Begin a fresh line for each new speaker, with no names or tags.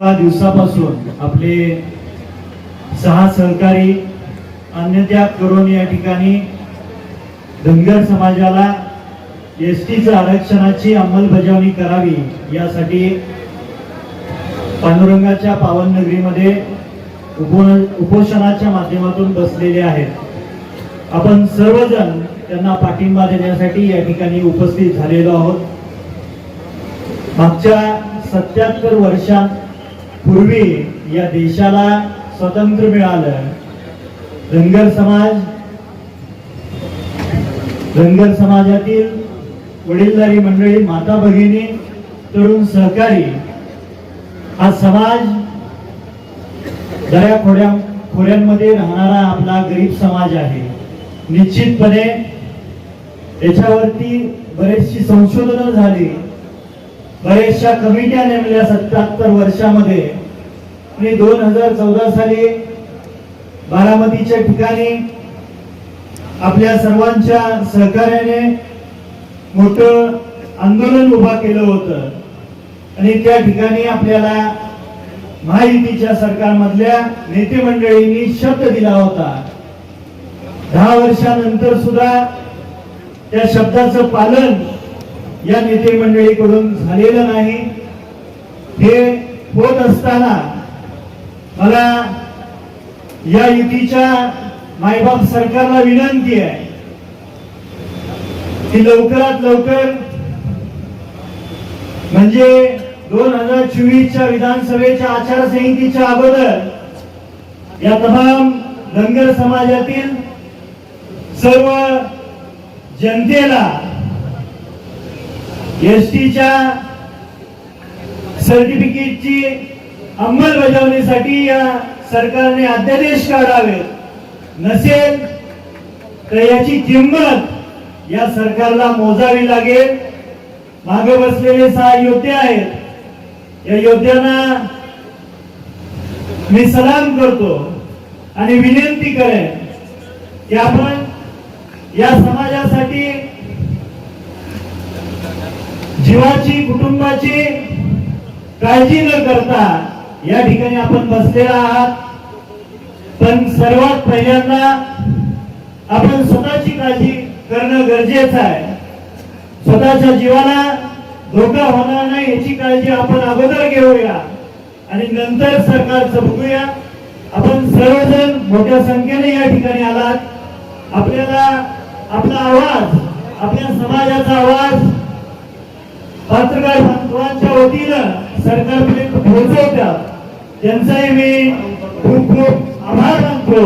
दिवसापासून आपले सहा सहकारी अन्नत्याग करून या ठिकाणी धनगर समाजाला एस टीचं आरक्षणाची अंमलबजावणी करावी यासाठी पांडुरंगाच्या पावन नगरीमध्ये उपो उपोषणाच्या माध्यमातून बसलेले आहेत. आपण सर्वजण त्यांना पाठिंबा देण्यासाठी या ठिकाणी उपस्थित झालेलो आहोत. मागच्या सत्याहत्तर पूर्वी या देशाला स्वतंत्र मिळालं. धनगर समाज धनगर समाजातील वडीलधारी मंडळी माता भगिनी तरुण सहकारी हा समाज दऱ्या खोड्या खोऱ्यांमध्ये राहणारा आपला गरीब समाज आहे. निश्चितपणे याच्यावरती बरेचशी संशोधनं झाली. बऱ्याचशा कमिट्या नेमल्या सत्याहत्तर वर्षामध्ये. आणि दोन हजार चौदा साली बारामतीच्या ठिकाणी आपल्या सर्वांच्या सहकार्याने मोठं आंदोलन उभा केलं होतं. आणि त्या ठिकाणी आपल्याला महायुतीच्या सरकारमधल्या नेते मंडळींनी शब्द दिला होता. दहा वर्षानंतर सुद्धा त्या शब्दाचं पालन या नेते मंडळीकडून झालेलं नाही. हे होत असताना मला या युतीच्या मायबाप सरकारला विनंती आहे की लवकरात लवकर म्हणजे दोन हजार चोवीसच्या विधानसभेच्या आचारसंहितेच्या अगोदर या तमाम धनगर समाजातील सर्व जनतेला एस टीच्या सर्टिफिकेटची अंमलबजावणीसाठी या सरकारने अध्यादेश काढावे. नसेल तर याची किंमत या सरकारला मोजावी लागेल. मागे बसलेले सहा योद्धे आहेत. या योद्ध्यांना मी सलाम करतो आणि विनंती करेन की आपण या समाजासाठी जीवाची कुटुंबाची काळजी न करता या ठिकाणी आपण बसलेला आहात. पण सर्वात पहिल्यांदा आपण स्वतःची काळजी करणं गरजेचं आहे. स्वतःच्या जीवाला धोका होणार नाही याची काळजी आपण अगोदर घेऊया. आणि नंतर सरकारचं बघूया. आपण सर्वजण मोठ्या संख्येने या ठिकाणी आलात. आपल्याला आपला आवाज आपल्या समाजाचा आवाज पत्रकार बांधवांच्या वतीनं सरकारपर्यंत पोहोचवत्या त्यांचाही मी खूप खूप आभार मानतो.